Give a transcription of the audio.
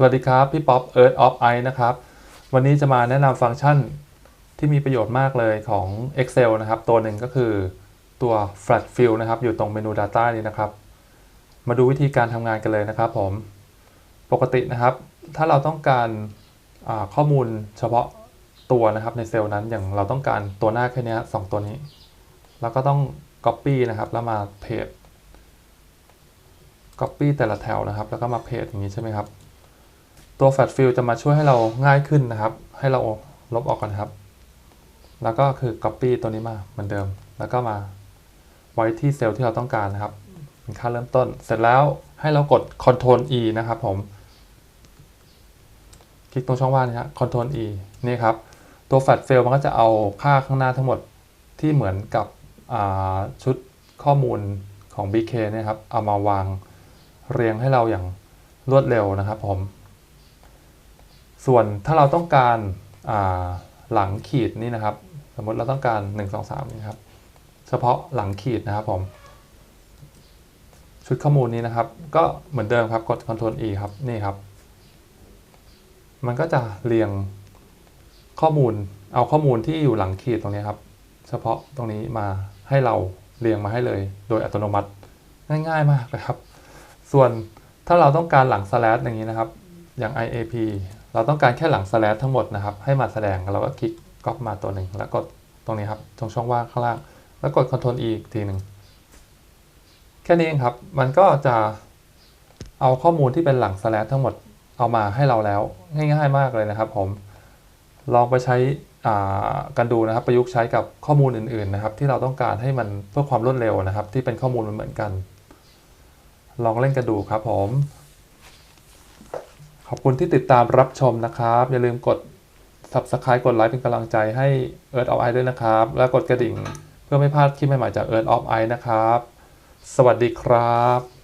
สวัสดีครับ พี่ป๊อปเอิร์ธออฟไอนะครับ วันนี้จะมาแนะนำฟังก์ชันที่มีประโยชน์มากเลยของ Excel นะครับ ตัวหนึ่งก็คือตัว flat fill นะครับ อยู่ตรงเมนู Data นี้นะครับ มาดูวิธีการทำงานกันเลยนะครับผม ปกตินะครับ ถ้าเราต้องการข้อมูลเฉพาะตัวนะครับในเซลล์นั้นอย่างเราต้องการตัวหน้าแค่นี้สองตัวนี้ แล้วก็ต้อง Copy นะครับ แล้วมาเพจ Copy แต่ละแถวนะครับ แล้วก็มาเพจอย่างนี้ใช่ไหมครับ ตัวแฟล fill จะมาช่วยให้เราง่ายขึ้นนะครับ ให้เราลบออกก่อนครับ แล้วก็คือ Copy ตัวนี้มาเหมือนเดิม แล้วก็มาไว้ที่เซลล์ที่เราต้องการนะครับเป็นค่าเริ่มต้น เสร็จแล้วให้เรากด Ctrl E นะครับผม คลิกตรงช่องว่างนะครับ Ctrl E นี่ครับ ตัวแฟล fill มันก็จะเอาค่าข้างหน้าทั้งหมดที่เหมือนกับชุดข้อมูลของ BK นะครับ เอามาวางเรียงให้เราอย่างรวดเร็วนะครับผม ส่วนถ้าเราต้องการหลังขีดนี่นะครับ สมมติเราต้องการ 1 2 3นี่ครับเฉพาะหลังขีดนะครับผม ชุดข้อมูลนี้นะครับ ก็เหมือนเดิมครับกด Ctrl E ครับนี่ครับ มันก็จะเรียงข้อมูลเอาข้อมูลที่อยู่หลังขีดตรงนี้ครับ เฉพาะตรงนี้มาให้เราเรียงมาให้เลย โดยอัตโนมัติง่าย ๆ มากนะครับ ส่วนถ้าเราต้องการหลังสแลชอย่างนี้นะครับ อย่าง IAP เราต้องการแค่หลังสแลชทั้งหมดนะครับ ให้มาแสดงเราก็คลิกก๊อปมาตัวหนึ่งแล้วกดตรงนี้ครับตรงช่องว่างข้างล่าง แล้วกด Ctrl E อีกทีหนึ่งแค่นี้เองครับ มันก็จะเอาข้อมูลที่เป็นหลังสแลชทั้งหมดเอามาให้เราแล้วง่ายๆมากเลยนะครับผมลองไปใช้กันดูนะครับ ประยุกต์ใช้กับข้อมูลอื่นๆนะครับ ที่เราต้องการให้มันเพื่อความรวดเร็วนะครับ ที่เป็นข้อมูลมันเหมือนกัน ลองเล่นกันดูครับผม ขอบคุณที่ติดตามรับชมนะครับ อย่าลืมกด subscribe กดไลค์เป็นกำลังใจให้ Earth of Eye ด้วยนะครับ และกดกระดิ่งเพื่อไม่พลาดคลิปใหม่ๆจาก Earth of Eye นะครับ สวัสดีครับ